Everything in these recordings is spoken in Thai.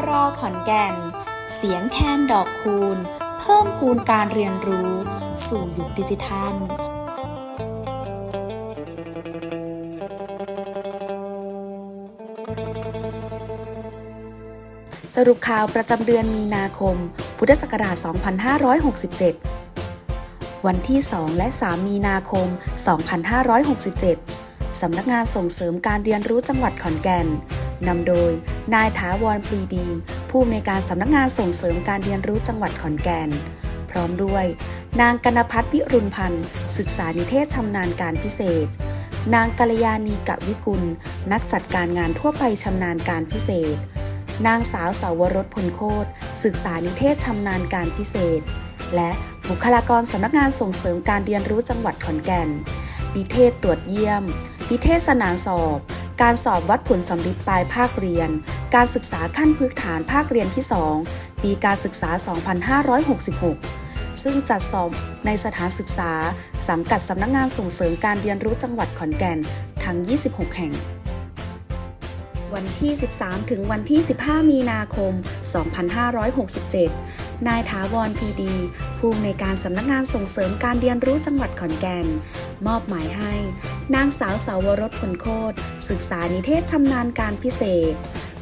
กรขอนแก่น เสียงแคนดอกคูณ เพิ่มพูนการเรียนรู้ สู่ยุคดิจิทัลสรุปข่าวประจำเดือนมีนาคม พุทธศักราช 2567 วันที่ 2 และ 3 มีนาคม 2567 สำนักงานส่งเสริมการเรียนรู้จังหวัดขอนแก่น นำโดย นายถาวรปรีดี ผู้อำนวยการสำนักงานส่งเสริมการเรียนรู้จังหวัดขอนแก่น พร้อมด้วย นางกนพัฒน์วิรุณพันธ์ ศึกษานิเทศชำนาญการพิเศษ นางกัลยาณีกะวิกุล นักจัดการงานทั่วไปชำนาญการพิเศษ นางสาวสาวรสพลโคตศึกษานิเทศชำนาญการพิเศษ และบุคลากรสำนักงานส่งเสริมการเรียนรู้จังหวัดขอนแก่น นิเทศตรวจเยี่ยม นิเทศสนานสอบ การสอบวัดผลสำลิดปลายภาคเรียน การศึกษาขั้นพื้นฐานภาคเรียนที่ 2 ปีการศึกษา 2566 ซึ่งจัดสอบในสถานศึกษา สังกัดสำนักงานส่งเสริมการเรียนรู้จังหวัดขอนแก่น ทั้ง 26 แห่ง วันที่ 13 ถึงวันที่ 15 มีนาคม 2567 นายถาวรพีดี ผู้อำนการสำนักงานส่งเสริมการเรียนรู้จังหวัดขอนแก่น มอบหมายให้ นางสาวสาวรสพลโคตศึกษานิเทศชำนาญการพิเศษ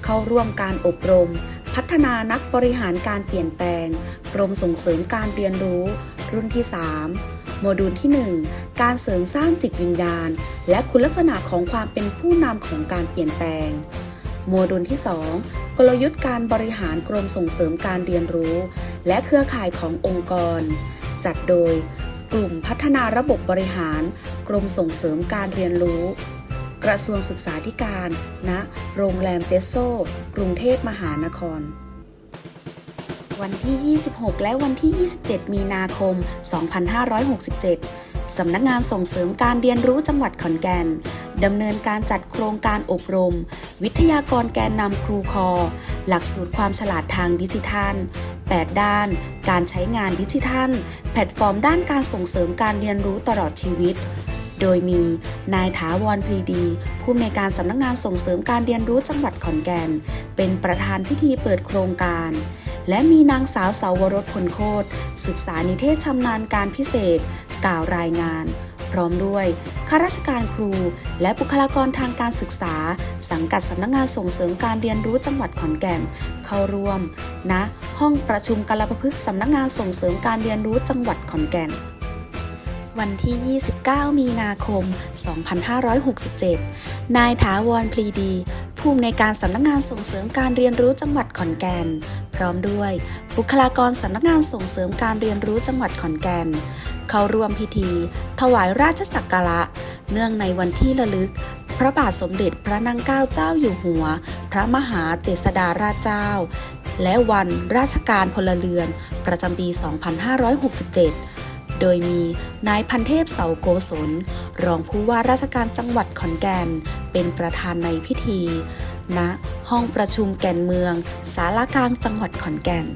เข้าร่วมการอบรม พัฒนานักบริหารการเปลี่ยนแปลง กรมส่งเสริมการเรียนรู้ รุ่นที่ 3 โมดูลที่ 1 การเสริมสร้างจิตวิญญาณ และคุณลักษณะของความเป็นผู้นำของการเปลี่ยนแปลงโมดูลที่ 2 กลยุทธ์การบริหารกรมส่งเสริมการเรียนรู้ และเครือข่ายขององค์กร จัดโดย กลุ่มพัฒนาระบบบริหาร กรมส่งเสริมการเรียนรู้ กระทรวงศึกษาธิการณโรงแรมเจสโซกรุงเทพมหานคร วันที่ 26 และวันที่ 27 มีนาคม 2567 สำนักงานส่งเสริมการเรียนรู้จังหวัดขอนแก่นดำเนินการจัดโครงการอบรม วิทยากรแกนนำครูคอ หลักสูตรความฉลาดทางดิจิทัล 8 ด้าน การใช้งานดิจิทัล แพลตฟอร์มด้านการส่งเสริมการเรียนรู้ตลอดชีวิต โดยมี นายถาวรพรีดี ผู้อำนวยการสำนักงานส่งเสริมการเรียนรู้จังหวัดขอนแก่น เป็นประธานพิธีเปิดโครงการและมีนางสาวสาวรสพลโคตศึกษานิเทศชำนาญการพิเศษ กล่าวรายงาน พร้อมด้วยข้าราชการครู และบุคลากรทางการศึกษา สังกัดสำนักงานส่งเสริมการเรียนรู้จังหวัดขอนแก่น เข้าร่วมณนะห้องประชุมกาลปพฤกษ์สำนักงานส่งเสริมการเรียนรู้จังหวัดขอนแก่นวันที่ 29 มีนาคม 2567 นายถาวรพลีดี ผู้อำนวยการสำนักงานส่งเสริมการเรียนรู้จังหวัดขอนแก่น พร้อมด้วย บุคลากรสำนักงานส่งเสริมการเรียนรู้จังหวัดขอนแก่น เข้าร่วมพิธี ถวายราชสักการะ เนื่องในวันที่ระลึก พระบาทสมเด็จพระนางเก้าเจ้าอยู่หัว พระมหาเจษฎาราชเจ้า และวันราชการพลเรือน ประจำปี 2567 โดยมีนายพันเทพเสาโกศล รองผู้ว่าราชการจังหวัดขอนแก่น เป็นประธานในพิธีณห้องประชุมแก่นเมือง สารากลางจังหวัดขอนแก่น